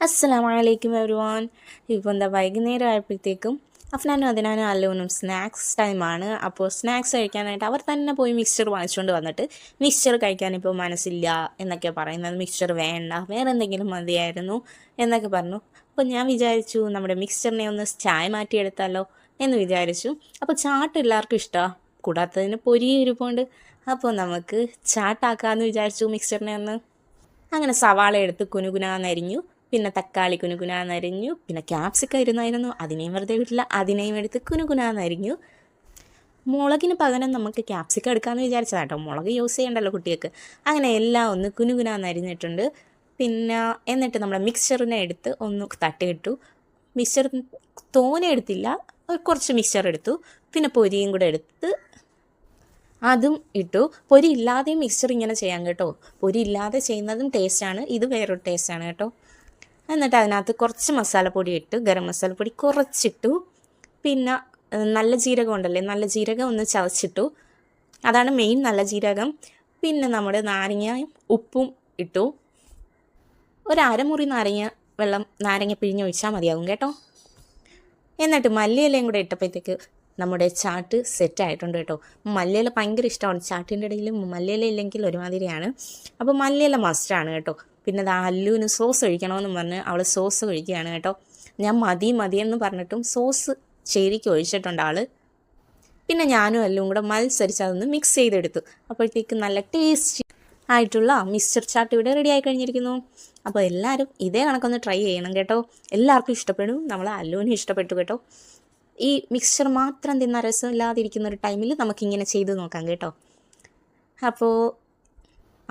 അസ്സലാമലൈക്കും എവരിവാൻ. ഇപ്പോൾ എന്താ വൈകുന്നേരം ആയപ്പോഴത്തേക്കും അഫ്നാനും അതിനാനും അല്ലൂനും സ്നാക്സ് ടൈമാണ്. അപ്പോൾ സ്നാക്സ് കഴിക്കാനായിട്ട് അവർ തന്നെ പോയി മിക്സ്ചർ വാങ്ങിച്ചുകൊണ്ട് വന്നിട്ട് മിക്സ്ചർ കഴിക്കാൻ ഇപ്പോൾ മനസ്സില്ല എന്നൊക്കെ പറയുന്നത്. മിക്സ്ചർ വേണ്ട വേറെ എന്തെങ്കിലും മതിയായിരുന്നു എന്നൊക്കെ പറഞ്ഞു. അപ്പോൾ ഞാൻ വിചാരിച്ചു നമ്മുടെ മിക്സ്ചറിനെ ഒന്ന് ചായ മാറ്റിയെടുത്താലോ എന്ന് വിചാരിച്ചു. അപ്പോൾ ചാട്ട് എല്ലാവർക്കും ഇഷ്ടമാണ് കൂടാത്തതിന് പൊരി ഇരിപ്പുണ്ട് അപ്പോൾ നമുക്ക് ചാട്ടാക്കാമെന്ന് വിചാരിച്ചു മിക്സ്ചറിനെ ഒന്ന്. അങ്ങനെ സവാള എടുത്ത് കുനുകുനാന്നരിഞ്ഞു. പിന്നെ തക്കാളി കുനുകുനാ നരിഞ്ഞു പിന്നെ ക്യാപ്സിക്കം ഇരുന്നായിരുന്നു അതിനെയും വെറുതെ വിട്ടില്ല അതിനെയും എടുത്ത് കുനുകുനാന്നരിഞ്ഞു. മുളകിന് പകരം നമുക്ക് ക്യാപ്സിക്കം എടുക്കാമെന്ന് വിചാരിച്ചതാണ് കേട്ടോ മുളക് യൂസ് ചെയ്യണ്ടല്ലോ കുട്ടികൾക്ക്. അങ്ങനെ എല്ലാം ഒന്ന് കുനുകുനാ നരിഞ്ഞിട്ടുണ്ട് പിന്നെ എന്നിട്ട് നമ്മുടെ മിക്സ്ചറിനെ എടുത്ത് ഒന്ന് തട്ടിയിട്ടു. മിക്സ്ചർ തോനെ എടുത്തില്ല കുറച്ച് മിക്സ്ചർ എടുത്തു. പിന്നെ പൊരിയും കൂടെ എടുത്ത് അതും ഇട്ടു. പൊരി ഇല്ലാതെയും മിക്സ്ചർ ഇങ്ങനെ ചെയ്യാം കേട്ടോ. പൊരി ഇല്ലാതെ ചെയ്യുന്നതും ടേസ്റ്റാണ് ഇത് വേറൊരു ടേസ്റ്റാണ് കേട്ടോ. എന്നിട്ട് അതിനകത്ത് കുറച്ച് മസാലപ്പൊടി ഇട്ട് ഗരം മസാലപ്പൊടി കുറച്ചിട്ടു. പിന്നെ നല്ല ജീരകം ഉണ്ടല്ലേ നല്ല ജീരകം ഒന്ന് ചതച്ചിട്ടു. അതാണ് മെയിൻ നല്ല ജീരകം. പിന്നെ നമ്മുടെ നാരങ്ങയും ഉപ്പും ഇട്ടു. ഒരു അരമുറി നാരങ്ങ വെള്ളം നാരങ്ങ പിഴിഞ്ഞൊഴിച്ചാൽ മതിയാകും കേട്ടോ. എന്നിട്ട് മല്ലിയിലയും കൂടെ ഇട്ടപ്പോഴത്തേക്ക് നമ്മുടെ ചാട്ട് സെറ്റ് ആയിട്ടുണ്ട് കേട്ടോ. മല്ലിയില ഭയങ്കര ഇഷ്ടമാണ്. ചാട്ടിന്റെ ഇടയിൽ മല്ലിയില ഇല്ലെങ്കിൽ ഒരുമാതിരിയാണ്. അപ്പോൾ മല്ലിയില മസ്റ്റാണ് കേട്ടോ. പിന്നെ അത് അല്ലുവിന് സോസ് ഒഴിക്കണമെന്ന് പറഞ്ഞ് അവൾ സോസ് ഒഴിക്കുകയാണ് കേട്ടോ. ഞാൻ മതി മതിയെന്ന് പറഞ്ഞിട്ടും സോസ് ശരിക്കും ഒഴിച്ചിട്ടുണ്ട് ആൾ പിന്നെ ഞാനും എല്ലാം കൂടെ മത്സരിച്ച് അതൊന്ന് മിക്സ് ചെയ്തെടുത്തു. അപ്പോഴത്തേക്ക് നല്ല ടേസ്റ്റി ആയിട്ടുള്ള മിക്സ്ചർ ചാട്ട് ഇവിടെ റെഡി ആയി കഴിഞ്ഞിരിക്കുന്നു. അപ്പോൾ എല്ലാവരും ഇതേ കണക്കൊന്ന് ട്രൈ ചെയ്യണം കേട്ടോ. എല്ലാവർക്കും ഇഷ്ടപ്പെടും നമ്മൾ അല്ലുവിനും ഇഷ്ടപ്പെട്ടു കേട്ടോ. ഈ മിക്സ്ചർ മാത്രം തിന്ന രസമില്ലാതിരിക്കുന്ന ഒരു ടൈമിൽ നമുക്കിങ്ങനെ ചെയ്ത് നോക്കാം കേട്ടോ. അപ്പോൾ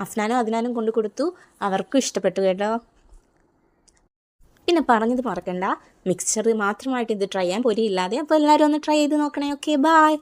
അഫ്നാനും അതിനാനും കൊണ്ടു കൊടുത്തു. അവർക്കും ഇഷ്ടപ്പെട്ടു കേട്ടോ. പിന്നെ പറഞ്ഞത് മറക്കണ്ട. മിക്സ്ചർ മാത്രമായിട്ട് ഇത് ട്രൈ ചെയ്യാൻ പൊരിയില്ലാതെ അപ്പോൾ എല്ലാവരും ഒന്ന് ട്രൈ ചെയ്ത് നോക്കണേ. Okay bye